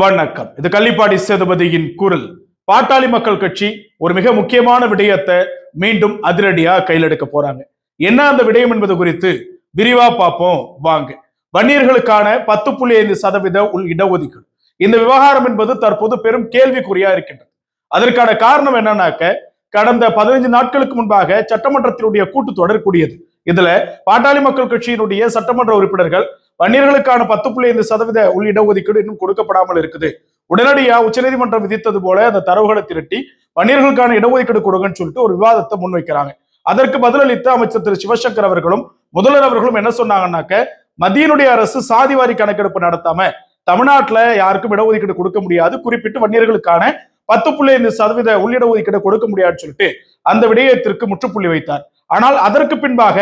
வணக்கம். இது கள்ளிப்பாடி சேதுபதியின் குரல். பாட்டாளி மக்கள் கட்சி ஒரு மிக முக்கியமான விடயத்தை மீண்டும் அதிரடியா கையில் எடுக்க போறாங்க. என்ன அந்த விடயம் என்பது குறித்து விரிவா பார்ப்போம். வாங்க. வன்னியர்களுக்கான பத்து புள்ளி ஐந்து சதவீத உள் இடஒதுக்கீடு. இந்த விவகாரம் என்பது தற்போது பெரும் கேள்விக்குறியா இருக்கின்றது. அதற்கான காரணம் என்னன்னாக்க கடந்த பதினைஞ்சு நாட்களுக்கு முன்பாக சட்டமன்றத்தினுடைய கூட்டு தொடர் கூடியது. இதுல பாட்டாளி மக்கள் கட்சியினுடைய சட்டமன்ற உறுப்பினர்கள் வன்னியர்களுக்கான பத்து புள்ளி ஐந்து சதவீத உள் இடஒதுக்கீடு இன்னும் கொடுக்கப்படாமல் இருக்குது. உடனடியா உச்சநீதிமன்றம் விதித்தது போல அந்த தரவுகளை திரட்டி வன்னியர்களுக்கான இடஒதுக்கீடு கொடுங்கன்னு சொல்லிட்டு ஒரு விவாதத்தை முன்வைக்கிறாங்க. அதற்கு பதிலளித்த அமைச்சர் திரு சிவசங்கர் அவர்களும் முதல்வர் அவர்களும் என்ன சொன்னாங்கன்னாக்க மத்தியனுடைய அரசு சாதிவாரி கணக்கெடுப்பு நடத்தாம தமிழ்நாட்டுல யாருக்கும் இடஒதுக்கீடு கொடுக்க முடியாது. குறிப்பிட்டு வன்னியர்களுக்கான பத்து புள்ளி ஐந்து சதவீத உள்ளிட ஒதுக்கீடு கொடுக்க முடியாதுன்னு சொல்லிட்டு அந்த விடயத்திற்கு முற்றுப்புள்ளி வைத்தார். ஆனால் அதற்கு பின்பாக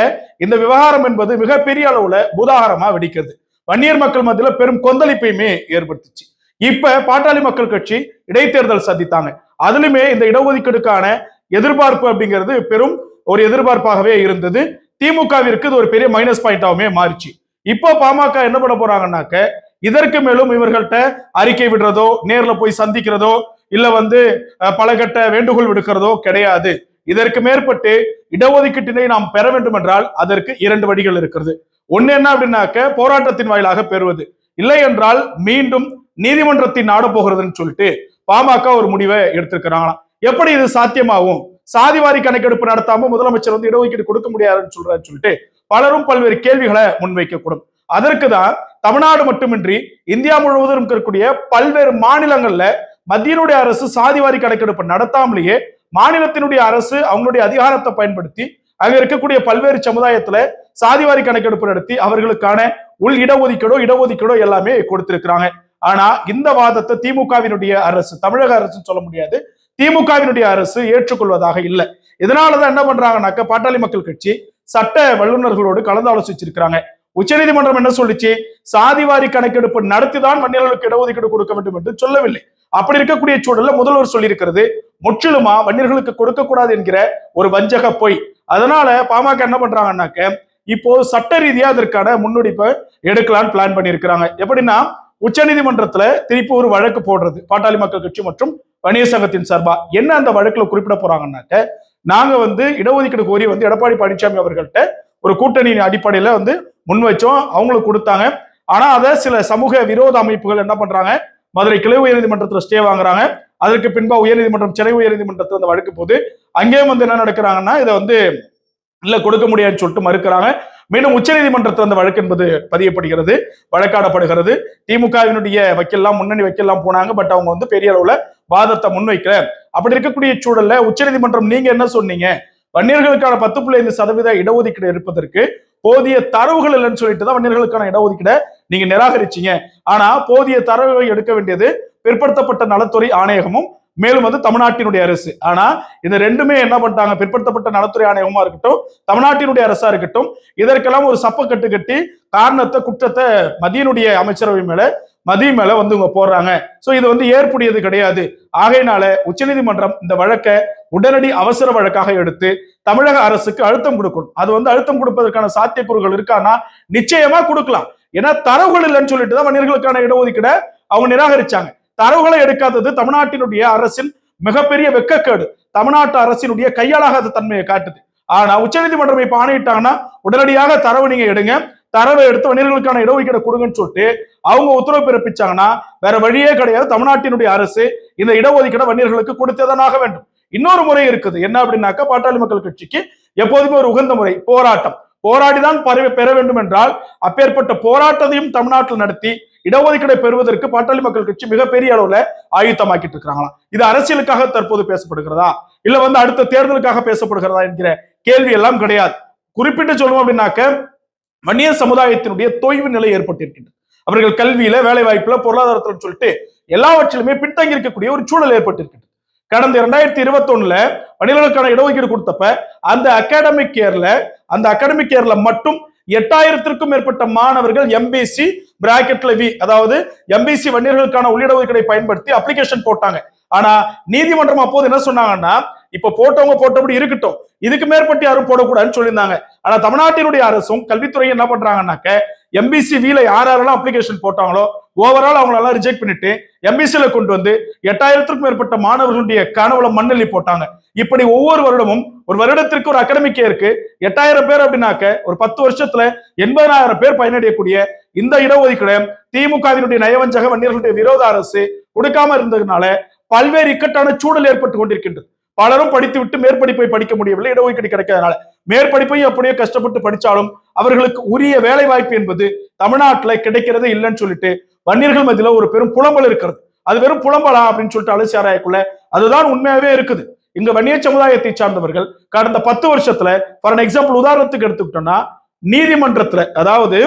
இந்த விவகாரம் என்பது மிகப்பெரிய அளவுல பூதாகரமா வெடிக்கிறது. வன்னியர் மக்கள் மத்தியில பெரும் கொந்தளிப்பையுமே ஏற்படுத்துச்சு. இப்ப பாட்டாளி மக்கள் கட்சி இடைத்தேர்தல் சந்தித்தாங்க. அதுலயுமே இந்த இடஒதுக்கீடுக்கான எதிர்பார்ப்பு அப்படிங்கிறது பெரும் ஒரு எதிர்பார்ப்பாகவே இருந்தது. திமுகவிற்கு இது ஒரு பெரிய மைனஸ் பாயிண்டாவுமே மாறிச்சு. இப்போ பாமக என்ன பண்ண போறாங்கன்னாக்க இதற்கு மேலும் இவர்கள்ட்ட அறிக்கை விடுறதோ நேர்ல போய் சந்திக்கிறதோ இல்ல வந்து பலகட்ட வேண்டுகோள் விடுக்கிறதோ கிடையாது. இதற்கு மேற்பட்டு இடஒதுக்கீட்டினை நாம் பெற வேண்டும் என்றால் அதற்கு இரண்டு வழிகள் இருக்கிறது. ஒன்னு என்ன அப்படின்னாக்க போராட்டத்தின் வாயிலாக பெறுவது. இல்லை என்றால் மீண்டும் நீதிமன்றத்தின் நாட போகிறதுன்னு சொல்லிட்டு பாமக ஒரு முடிவை எடுத்திருக்கிறாங்களாம். எப்படி இது சாத்தியமாகும்? சாதிவாரி கணக்கெடுப்பு நடத்தாம முதலமைச்சர் வந்து இடஒதுக்கீடு கொடுக்க முடியாதுன்னு சொல்றாரு சொல்லிட்டு பலரும் பல்வேறு கேள்விகளை முன்வைக்கக்கூடும். அதற்கு தான் தமிழ்நாடு மட்டுமின்றி இந்தியா முழுவதும் இருக்கக்கூடிய பல்வேறு மாநிலங்கள்ல மத்தியனுடைய அரசு சாதிவாரி கணக்கெடுப்பு நடத்தாமலேயே மாநிலத்தினுடைய அரசு அவங்களுடைய அதிகாரத்தை பயன்படுத்தி அங்க இருக்கக்கூடிய பல்வேறு சமுதாயத்துல சாதிவாரி கணக்கெடுப்பு நடத்தி அவர்களுக்கான உள் இடஒதுக்கீடோ இடஒதுக்கீடோ எல்லாமே கொடுத்திருக்கிறாங்க. ஆனா இந்த வாதத்தை திமுகவினுடைய அரசு தமிழக அரசு சொல்ல முடியாது. திமுகவினுடைய அரசு ஏற்றுக்கொள்வதாக இல்லை. இதனாலதான் என்ன பண்றாங்கன்னாக்க பாட்டாளி மக்கள் கட்சி சட்ட வல்லுநர்களோடு கலந்து ஆலோசிச்சிருக்கிறாங்க உச்சநீதிமன்றம் என்ன சொல்லிச்சு? சாதிவாரி கணக்கெடுப்பு நடத்திதான் வன்னியர்களுக்கு இடஒதுக்கீடு கொடுக்க வேண்டும் என்று சொல்லவில்லை. அப்படி இருக்கக்கூடிய சூழல்ல முதல்வர் சொல்லியிருக்கிறது முற்றிலுமா வன்னியர்களுக்கு கொடுக்க கூடாது என்கிற ஒரு வஞ்சக பொய். அதனால பாமக என்ன பண்றாங்கன்னாக்க இப்போ சட்ட ரீதியா அதற்கான முன்னெடுப்பை எடுக்கலாம்னு பிளான் பண்ணியிருக்கிறாங்க. எப்படின்னா உச்சநீதிமன்றத்துல திருப்பி ஒரு வழக்கு போடுறது பாட்டாளி மக்கள் கட்சி மற்றும் வணிக சங்கத்தின் சார்பா? என்ன அந்த வழக்குல குறிப்பிட போறாங்கன்னாக்க நாங்க வந்து இடஒதுக்கீடு கோரி வந்து எடப்பாடி பழனிசாமி அவர்கள்ட்ட ஒரு கூட்டணியின் அடிப்படையில வந்து முன் வச்சோம் அவங்களுக்கு கொடுத்தாங்க. ஆனா அதை சில சமூக விரோத அமைப்புகள் என்ன பண்றாங்க மதுரை கிளை உயர்நீதிமன்றத்துல ஸ்டே வாங்குறாங்க. அதற்கு பின்பா உயர்நீதிமன்றம் சென்னை உயர்நீதிமன்றத்தில் அந்த வழக்கு போது அங்கேயும் வந்து என்ன நடக்கிறாங்கன்னா இதை வந்து இல்ல கொடுக்க முடியாதுன்னு சொல்லிட்டு மறுக்கிறாங்க. மீண்டும் உச்சநீதிமன்றத்தில் அந்த வழக்கு என்பது பதியப்படுகிறது வழக்காடப்படுகிறது. திமுகவினுடைய வக்கீல்லாம் முன்னணி வக்கீல்லாம் போனாங்க பட் அவங்க வந்து பெரிய அளவுல வாதத்தை முன்வைக்கல. அப்படி இருக்கக்கூடிய சூழல்ல உச்சநீதிமன்றம் நீங்க என்ன சொன்னீங்க? வன்னியர்களுக்கான பத்து புள்ளி ஐந்து சதவீத இடஒதுக்கீடு இருப்பதற்கு போதிய தரவுகள் இல்லைன்னு சொல்லிட்டு தான் வன்னியர்களுக்கான இடஒதுக்கீடை நீங்க நிராகரிச்சீங்க. ஆனா போதிய தரவுகளை எடுக்க வேண்டியது பிற்படுத்தப்பட்ட நலத்துறை ஆணையகமும் மேலும் வந்து தமிழ்நாட்டினுடைய அரசு. ஆனா இந்த ரெண்டுமே என்ன பண்ணிட்டாங்க? பிற்படுத்தப்பட்ட நலத்துறை ஆணையமா இருக்கட்டும் தமிழ்நாட்டினுடைய அரசா இருக்கட்டும் இதற்கெல்லாம் ஒரு சப்ப கட்டு கட்டி காரணத்தை குற்றத்தை மதியனுடைய அமைச்சரவை மேல மதிய மேல வந்து இவங்க போடுறாங்க. சோ இது வந்து ஏற்புடையது கிடையாது. ஆகையினால உச்சநீதிமன்றம் இந்த வழக்கை உடனடி அவசர வழக்காக எடுத்து தமிழக அரசுக்கு அழுத்தம் கொடுக்கணும். அது வந்து அழுத்தம் கொடுப்பதற்கான சாத்தியக்கூறுகள் இருக்கான்னா நிச்சயமா கொடுக்கலாம். ஏன்னா தரவுகள் இல்லைன்னு சொல்லிட்டு தான் மனிதர்களுக்கான இடஒதுக்கீட அவங்க நிராகரிச்சாங்க. தரவுகளை எடுக்காதது தமிழ்நாட்டினுடைய அரசின் மிகப்பெரிய வெக்கக்கேடு. தமிழ்நாட்டு அரசினுடைய கையாளாகாத தன்மையை காட்டுது. ஆனா உச்சநீதிமன்றம் இப்ப ஆணையிட்டாங்கன்னா உடனடியாக தரவு நீங்க எடுங்க. தரவை எடுத்து வணிகர்களுக்கான இடஒதுக்கீடு கொடுங்கன்னு சொல்லிட்டு அவங்க உத்தரவு பிறப்பிச்சாங்கன்னா வேற வழியே கிடையாது. தமிழ்நாட்டினுடைய அரசு இந்த இடஒதுக்கீடை வணிகர்களுக்கு கொடுத்ததனாக வேண்டும். இன்னொரு முறை இருக்குது. என்ன அப்படின்னாக்கா பாட்டாளி மக்கள் கட்சிக்கு எப்போதுமே ஒரு உகந்த முறை போராட்டம். போராடிதான் பரவி பெற வேண்டும் என்றால் அப்பேற்பட்ட போராட்டத்தையும் தமிழ்நாட்டில் நடத்தி இடஒதுக்கீடை பெறுவதற்கு பாட்டாளி மக்கள் கட்சி மிகப்பெரிய அளவுல ஆயுத்தமாக்கிட்டு இருக்கிறாங்களாம். இது அரசியலுக்காக தற்போது பேசப்படுகிறதா? இல்ல வந்து அடுத்த தேர்தலுக்காக பேசப்படுகிறதா என்கிற கேள்வி எல்லாம் கிடையாது. குறிப்பிட்டு சொல்லுவோம் அப்படின்னாக்க வன்னிய சமுதாயத்தினுடைய தொய்வு நிலை ஏற்பட்டிருக்கின்றது. அவர்கள் கல்வியில வேலை வாய்ப்புல பொருளாதாரத்துல சொல்லிட்டு எல்லாவற்றிலுமே பின்தங்கி இருக்கக்கூடிய ஒரு சூழல் ஏற்பட்டிருக்கின்றது. கடந்த இரண்டாயிரத்தி இருபத்தி ஒண்ணுல வணிகர்களுக்கான இடஒதுக்கீடு கொடுத்தப்ப அந்த அகாடமிக் இயர்ல அந்த அகாடமிக் இயர்ல மட்டும் எட்டாயிரத்திற்கும் மேற்பட்ட மாணவர்கள் எம்பிசி பிராக்கெட்ல வி அதாவது எம்பிசி வன்னியர்களுக்கான உள்ளிட ஒதுக்கீடை பயன்படுத்தி அப்ளிகேஷன் போட்டாங்க. ஆனா நீதிமன்றம் அப்போது என்ன சொன்னாங்கன்னா இப்ப போட்டவங்க போட்டபடி இருக்கட்டும். இதுக்கு மேற்பட்டு யாரும் போடக்கூடாதுன்னு சொல்லியிருந்தாங்க. ஆனா தமிழ்நாட்டினுடைய அரசும் கல்வித்துறை என்ன பண்றாங்கன்னாக்க எம்பிசி வீல யார் யாரெல்லாம் அப்ளிகேஷன் போட்டாங்களோ ஓவரால் அவங்களெல்லாம் ரிஜெக்ட் பண்ணிட்டு எம்பிசியில கொண்டு வந்து எட்டாயிரத்திற்கும் மேற்பட்ட மாணவர்களுடைய கனவுல மண்ணெல்லி போட்டாங்க. இப்படி ஒவ்வொரு வருடமும் ஒரு வருடத்திற்கு ஒரு அகாடமிக் இருக்கு எட்டாயிரம் பேர் அப்படின்னாக்க ஒரு பத்து வருஷத்துல எண்பதாயிரம் பேர் பயனடையக்கூடிய இந்த இடஒதுக்கீடு திமுகவினுடைய நயவஞ்சக வன்னியர்களுடைய விரோத அரசு கொடுக்காம இருந்ததுனால பல்வேறு இக்கட்டான சூழல் ஏற்பட்டு கொண்டிருக்கின்றது. பலரும் படித்து விட்டு மேற்படிப்பை படிக்க முடியவில்லை. இடஒதுக்கீடு கிடைக்காதனால மேற்படிப்பையும் அப்படியே கஷ்டப்பட்டு படிச்சாலும் அவர்களுக்கு உரிய வேலை வாய்ப்பு என்பது தமிழ்நாட்டுல கிடைக்கிறது இல்லைன்னு சொல்லிட்டு வன்னியர்கள் மத்தியில ஒரு பெரும் புலம்பல் இருக்கிறது. அது வெறும் புலம்பலா அப்படின்னு சொல்லிட்டு அலசி ஆராயக்குள்ள அதுதான் உண்மையாவே இருக்குது. இங்க வன்னிய சமுதாயத்தை சார்ந்தவர்கள் கடந்த பத்து வருஷத்துல ஃபார் அன் எக்ஸாம்பிள் உதாரணத்துக்கு எடுத்துக்கிட்டோம்னா நீதிமன்றத்துல அதாவது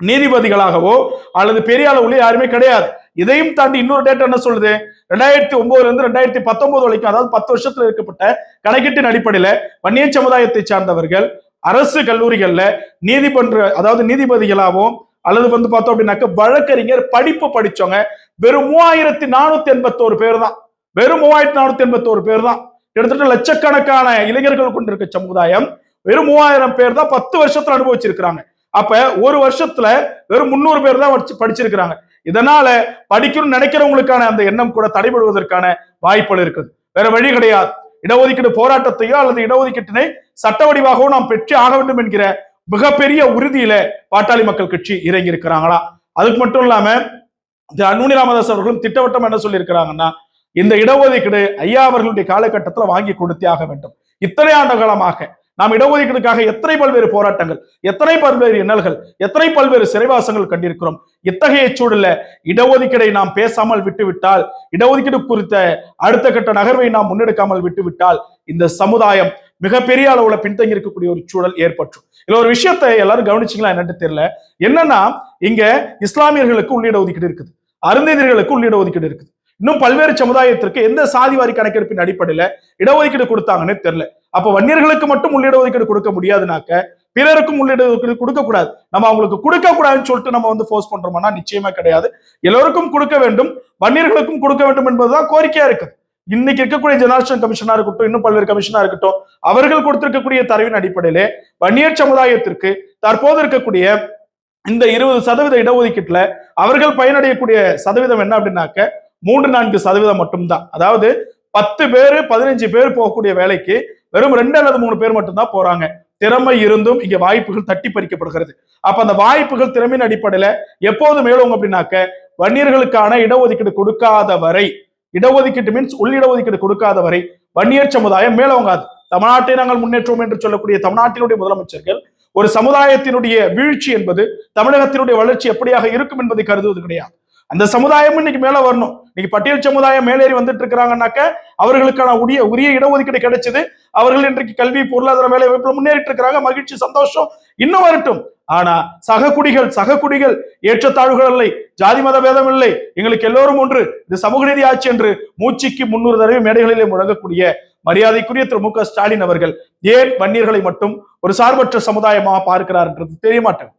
நீதிபதிகளாகவோ அல்லது பெரிய அளவுல யாருமே கிடையாது. இதையும் தாண்டி இன்னொரு டேட்டா என்ன சொல்லுது? ரெண்டாயிரத்தி ஒன்பதுல இருந்து ரெண்டாயிரத்தி பத்தொன்பது வரைக்கும் அதாவது பத்து வருஷத்துல இருக்கப்பட்ட கணக்கீட்டின் அடிப்படையில வன்னிய சமுதாயத்தை சார்ந்தவர்கள் அரசு கல்லூரிகள்ல நீதிமன்ற அதாவது நீதிபதிகளாகவும் அல்லது வந்து பார்த்தோம் அப்படின்னாக்க வழக்கறிஞர் படிப்பு படிச்சவங்க வெறும் மூவாயிரத்தி நானூத்தி எண்பத்தோரு பேர் தான். வெறும் மூவாயிரத்தி நானூத்தி எண்பத்தோரு பேர் தான் கிட்டத்தட்ட லட்சக்கணக்கான இளைஞர்கள் கொண்டிருக்க சமுதாயம். வெறும் மூவாயிரம் பேர் தான் பத்து வருஷத்துல அனுபவிச்சிருக்கிறாங்க. அப்ப ஒரு வருஷத்துல வெறும் முந்நூறு பேர் தான் படிச்சு- படிச்சிருக்கிறாங்க. இதனால படிக்கணும்னு நினைக்கிறவங்களுக்கான அந்த எண்ணம் கூட தடைபடுவதற்கான வாய்ப்புகள் இருக்குது. வேற வழி கிடையாது. இடஒதுக்கீடு போராட்டத்தையோ அல்லது இடஒதுக்கீட்டினை சட்ட வடிவாகவோ நாம் பெற்று ஆக வேண்டும் என்கிற மிகப்பெரிய உறுதியில பாட்டாளி மக்கள் கட்சி இறங்கி இருக்கிறாங்களா அதுக்கு மட்டும் இல்லாம திரு ராமதாஸ் அவர்களும் திட்டவட்டம் என்ன சொல்லியிருக்கிறாங்கன்னா இந்த இடஒதுக்கீடு ஐயா அவர்களுடைய காலகட்டத்துல வாங்கி கொடுத்தே ஆக வேண்டும். இத்தனை ஆண்டு காலமாக நாம் இடஒதுக்கீடுக்காக எத்தனை பல்வேறு போராட்டங்கள் எத்தனை பல்வேறு இன்னல்கள் எத்தனை பல்வேறு சிறைவாசங்கள் கண்டிருக்கிறோம். இத்தகைய சூழல்ல இடஒதுக்கீடை நாம் பேசாமல் விட்டுவிட்டால் இடஒதுக்கீடு குறித்த அடுத்த கட்ட நகர்வை நாம் முன்னெடுக்காமல் விட்டுவிட்டால் இந்த சமுதாயம் மிகப்பெரிய அளவுல பின்தங்கி இருக்கக்கூடிய ஒரு சூழல் ஏற்பட்டு இதுல ஒரு விஷயத்தை எல்லாரும் கவனிச்சிங்களா என்னன்னு தெரியல. என்னன்னா இங்க இஸ்லாமியர்களுக்கு உள்ளிட ஒதுக்கீடு இருக்குது. அருந்ததியர்களுக்கு உள்ளிட ஒதுக்கீடு இருக்குது. இன்னும் பல்வேறு சமுதாயத்திற்கு எந்த சாதிவாரி கணக்கெடுப்பின் அடிப்படையில இடஒதுக்கீடு கொடுத்தாங்கன்னு தெரியல. அப்ப வன்னியர்களுக்கு மட்டும் உள்ளிட ஒதுக்கீடு கொடுக்க முடியாதுனாக்க பிறருக்கும் உள்ளிட ஒதுக்கீடு கொடுக்க கூடாது. நம்ம அவங்களுக்கு கொடுக்க கூடாதுன்னு சொல்லிட்டு நம்ம வந்து ஃபோர்ஸ் பண்றோம்னா நிச்சயமா கிடையாது. எல்லோருக்கும் கொடுக்க வேண்டும் வன்னியர்களுக்கும் கொடுக்க வேண்டும் என்பதுதான் கோரிக்கையா இருக்குது. இன்னைக்கு இருக்கக்கூடிய ஜெனரேஷன் கமிஷனா இருக்கட்டும் இன்னும் பல்வேறு கமிஷனா இருக்கட்டும் அவர்கள் கொடுத்திருக்கக்கூடிய தரவின் அடிப்படையிலே வன்னியர் சமுதாயத்திற்கு தற்போது இருக்கக்கூடிய இந்த இருபது சதவீத இடஒதுக்கீட்டுல அவர்கள் பயனடையக்கூடிய சதவீதம் என்ன அப்படின்னாக்க மூன்று நான்கு சதவீதம் மட்டும்தான். அதாவது பத்து பேர் பதினஞ்சு பேர் போகக்கூடிய வேலைக்கு வெறும் ரெண்டு அல்லது மூணு பேர் மட்டும்தான் போறாங்க. திறமை இருந்தும் இங்க வாய்ப்புகள் தட்டி பறிக்கப்படுகிறது. அப்ப அந்த வாய்ப்புகள் திறமையின் அடிப்படையில எப்போது மேலும் அப்படின்னாக்க வன்னியர்களுக்கான இடஒதுக்கீடு கொடுக்காத வரை இடஒதுக்கீட்டு மீன்ஸ் உள்ளிடஒதுக்கீடு கொடுக்காத வரை வன்னியர் சமுதாயம் மேலோங்காது. தமிழ்நாட்டை நாங்கள் முன்னேற்றுவோம் என்று சொல்லக்கூடிய தமிழ்நாட்டினுடைய முதலமைச்சர்கள் ஒரு சமுதாயத்தினுடைய வீழ்ச்சி என்பது தமிழகத்தினுடைய வளர்ச்சி எப்படியாக இருக்கும் என்பதை கருதுவது கிடையாது. அந்த சமுதாயமும் இன்னைக்கு மேல வரணும். இன்னைக்கு பட்டியல் சமுதாயம் மேலேறி வந்துட்டு இருக்கிறாங்கன்னாக்க அவர்களுக்கான உரிய உரிய இடஒதுக்கீடு கிடைச்சது. அவர்கள் இன்றைக்கு கல்வி பொருளாதார வேலை வாய்ப்புல முன்னேறிட்டு இருக்கிறாங்க மகிழ்ச்சி சந்தோஷம் இன்னும் வரட்டும். ஆனா சககுடிகள் சககுடிகள் ஏற்றத்தாழ்வுகள் இல்லை ஜாதி மத பேதம் இல்லை. எங்களுக்கு எல்லோரும் ஒன்று. இது சமூக நீதி ஆட்சி என்று மூச்சுக்கு முன்னூறு தடவை மேடைகளிலே முழங்கக்கூடிய மரியாதைக்குரிய திரு மு க ஸ்டாலின் அவர்கள் ஏன் வன்னியர்களை மட்டும் ஒரு சார்பற்ற சமுதாயமாக பார்க்கிறார்ன்றது தெரிய மாட்டேன்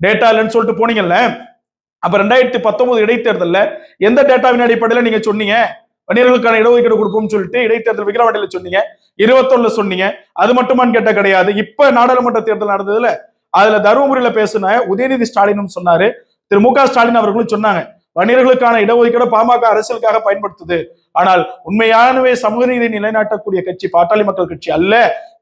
டேட்டா இல்லைன்னு சொல்லிட்டு போனீங்கல்ல? அப்ப ரெண்டாயிரத்தி பத்தொன்பது இடைத்தேர்தல்ல எந்த டேட்டாவின் அடிப்படையில நீங்க சொன்னீங்க? வணிகர்களுக்கான இடஒதுக்கீடு கொடுப்போம்னு சொல்லிட்டு இடைத்தேர்தல் விக்கிரவாண்டியில சொன்னீங்க. இருபத்தொன்னுல சொன்னீங்க. அது மட்டுமான்னு கேட்ட கிடையாது. இப்ப நாடாளுமன்ற தேர்தல் நடந்ததுல அதுல தருமபுரியில பேசின உதயநிதி ஸ்டாலினும் சொன்னாரு. திரு மு க ஸ்டாலின் அவர்களும் சொன்னாங்க. வணிகர்களுக்கான இடஒதுக்கீடு பாமக அரசியலுக்காக பயன்படுத்துது. ஆனால் உண்மையானவே சமூக நீதி நிலைநாட்டக்கூடிய கட்சி பாட்டாளி மக்கள் கட்சி அல்ல.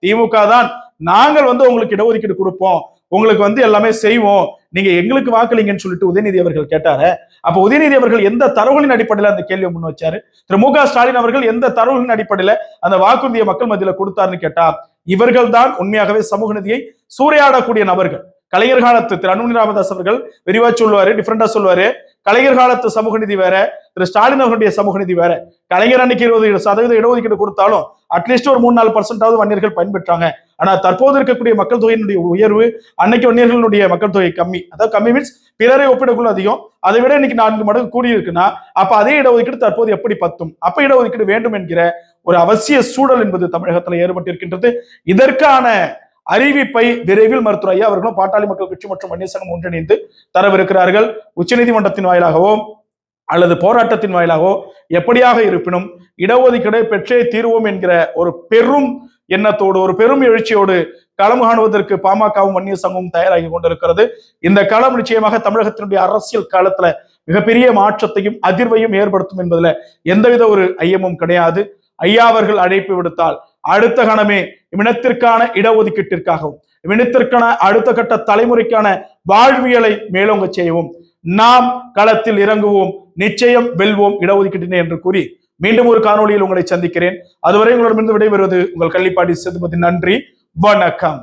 திமுக தான் நாங்கள் வந்து உங்களுக்கு இடஒதுக்கீடு கொடுப்போம். உங்களுக்கு வந்து எல்லாமே செய்வோம். நீங்க எங்களுக்கு வாக்களிங்கன்னு சொல்லிட்டு உதயநிதி அவர்கள் கேட்டாரு. அப்ப உதயநிதி அவர்கள் எந்த தரவுகளின் அடிப்படையில அந்த கேள்வியை முன் வச்சாரு? திரு மு ஸ்டாலின் அவர்கள் எந்த தரவுகளின் அடிப்படையில அந்த வாக்குறுதியை மக்கள் மத்தியில கொடுத்தாருன்னு கேட்டா இவர்கள் தான் உண்மையாகவே சமூக நிதியை சூறையாடக்கூடிய நபர்கள். கலைஞர் காலத்து திரு அன்புமணி ராமதாஸ் அவர்கள் விரிவா சொல்லுவாரு டிஃப்ரெண்டா சொல்லுவாரு. கலைஞர் காலத்து சமூக நிதி வேற திரு ஸ்டாலின் அவர்களுடைய சமூக நிதி வேற. கலைஞர் அன்னைக்கு இருபது சதவீத இடஒதுக்கீடு கொடுத்தாலும் அட்லீஸ்ட் ஒரு மூணு நாலு பர்சன்டாவது வன்னியர்கள் பயன்பெற்றாங்க. ஆனா தற்போது இருக்கக்கூடிய மக்கள் தொகையினுடைய உயர்வு அன்னைக்கு வன்னியர்களுடைய மக்கள் தொகை கம்மி. அதாவது கம்மி மீன்ஸ் பிறரை ஒப்பிடக்குள்ள அதிகம். அதை விட இன்னைக்கு நான்கு மடங்கு கூடியிருக்குன்னா அப்ப அதே இடஒதுக்கீடு தற்போது எப்படி பத்தும்? அப்ப இடஒதுக்கீடு வேண்டும் என்கிற ஒரு அவசிய சூழல் என்பது தமிழகத்தில் ஏற்பட்டிருக்கின்றது. இதற்கான அறிவிப்பை விரைவில் மருத்துவர் ஐயா அவர்களும் பாட்டாளி மக்கள் கட்சி மற்றும் வன்னிய சங்கம் ஒன்றிணைந்து தரவிருக்கிறார்கள். உச்சநீதிமன்றத்தின் வாயிலாகவோ அல்லது போராட்டத்தின் வாயிலாகவோ எப்படியாக இருப்பினும் இடஒதுக்கீடை பெற்றே தீர்வோம் என்கிற ஒரு பெரும் எண்ணத்தோடு ஒரு பெரும் எழுச்சியோடு களம் காணுவதற்கு பாமகவும் வன்னிய சங்கமும் தயாராகி கொண்டிருக்கிறது. இந்த களம் நிச்சயமாக தமிழகத்தினுடைய அரசியல் காலத்துல மிகப்பெரிய மாற்றத்தையும் அதிர்வையும் ஏற்படுத்தும் என்பதுல எந்தவித ஒரு ஐயமும் கிடையாது. ஐயா அவர்கள் அழைப்பு விடுத்தால் அடுத்த கணமே இவ்வினத்திற்கான இடஒதுக்கீட்டிற்காகவும் இவ்வினத்திற்கான அடுத்த கட்ட தலைமுறைக்கான வாழ்வியலை மேலோங்க செய்யவும் நாம் களத்தில் இறங்குவோம் நிச்சயம் வெல்வோம் இடஒதுக்கீட்டினை என்று கூறி மீண்டும் ஒரு காணொளியில் உங்களை சந்திக்கிறேன். அதுவரை உங்களிடமிருந்து விடைபெறுவது உங்கள் கள்ளிப்பாடி சேதுபதி. நன்றி வணக்கம்.